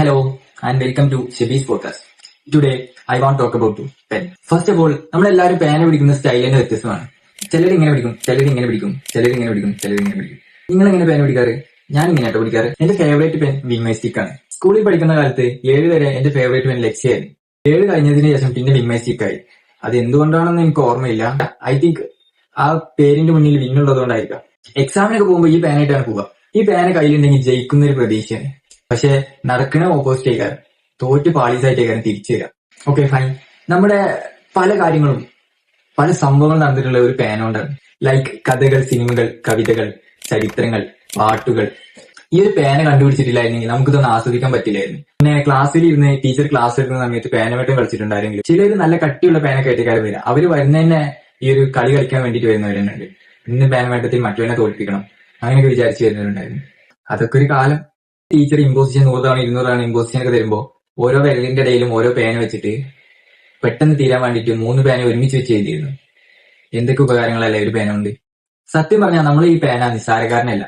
Hello and welcome to Shibi's podcast today I want talk talk about first of all, നമ്മളെല്ലാവരും പേന പിടിക്കുന്ന style തന്നെ വ്യത്യസ്തമാണ്. ചിലർ ഇങ്ങനെ പിടിക്കും ചിലർ ഇങ്ങനെ പിടിക്കും ചിലർ ഇങ്ങനെ പിടിക്കും ചിലർ ഇങ്ങനെ പിടിക്കും. നിങ്ങൾ എങ്ങനെ പേന പിടിക്കാറ്? ഞാൻ ഇങ്ങനെ ആട്ടോ പിടിക്കാറ്. എന്റെ ഫേവറേറ്റ് പെൻ വിങ് സ്റ്റിക് ആണ്. സ്കൂളിൽ പഠിക്കുന്ന കാലത്ത് ഏഴ് വരെ എന്റെ ഫേവറേറ്റ് പെൻ ലക്ഷ്യായിരുന്നു ഏഴ് കഴിഞ്ഞതിന് ശേഷം പിന്നെ വിങ് സ്റ്റിക് ആയി. അത് എന്തുകൊണ്ടാണെന്ന് എനിക്ക് ഓർമ്മയില്ല. ഐ തിങ്ക് ആ പേരിന്റെ മുന്നിൽ വിന്നുള്ളതുകൊണ്ടായിരിക്കാം എക്സാമിനൊക്കെ പോകുമ്പോൾ ഈ പേനായിട്ടാണ് പോവുക. ഈ പേന കയ്യിലുണ്ടെങ്കിൽ ജയിക്കുന്ന ഒരു പ്രതീക്ഷയാണ്. പക്ഷെ നടക്കണ ഓപ്പോസിറ്റ് ആയിക്കാരം തോറ്റ് പാളീസായിട്ടേക്കാരം തിരിച്ചു വരിക ഓക്കെ ഫൈൻ നമ്മുടെ പല കാര്യങ്ങളും പല സംഭവങ്ങൾ നടന്നിട്ടുള്ള ഒരു പേനോണ്ടാണ് ലൈക്ക് കഥകൾ സിനിമകൾ കവിതകൾ ചരിത്രങ്ങൾ പാട്ടുകൾ. ഈ ഒരു പേന കണ്ടുപിടിച്ചിട്ടില്ലായിരുന്നെങ്കിൽ നമുക്കിതൊന്നും ആസ്വദിക്കാൻ പറ്റില്ലായിരുന്നു. പിന്നെ ക്ലാസ്സിൽ ഇരുന്ന് ടീച്ചർ ക്ലാസ് എടുക്കുന്ന സമയത്ത് പേനവട്ടം കളിച്ചിട്ടുണ്ടായിരുന്നെങ്കിൽ ചിലർ നല്ല കട്ടിയുള്ള പേന കയറ്റിക്കാരും വരിക അവർ വരുന്ന തന്നെ ഈ ഒരു കളി കളിക്കാൻ വേണ്ടിയിട്ട് വരുന്നവരുണ്ട്. ഇന്ന് പേനവേട്ടത്തിൽ മറ്റവനെ തോൽപ്പിക്കണം. അങ്ങനെയൊക്കെ വിചാരിച്ചു വരുന്നവരുണ്ടായിരുന്നു. അതൊക്കെ ഒരു കാലം ടീച്ചർ ഇമ്പോസിഷൻ നൂറ് തവണ ഇരുന്നൂറ് തവണ ഇമ്പോസ് ചെയ്യാനൊക്കെ തരുമ്പോ ഓരോ വിരലിന്റെ ഇടയിലും ഓരോ പേന വെച്ചിട്ട് പെട്ടെന്ന് തീരാൻ വേണ്ടിട്ട് മൂന്ന് പേന ഒരുമിച്ച് വെച്ച് എഴുതിയിരുന്നു. എന്തൊക്കെ ഉപകാരങ്ങളല്ലേ ഒരു പേന കൊണ്ട് സത്യം പറഞ്ഞാൽ നമ്മൾ ഈ പേന നിസ്സാരക്കാരനല്ല.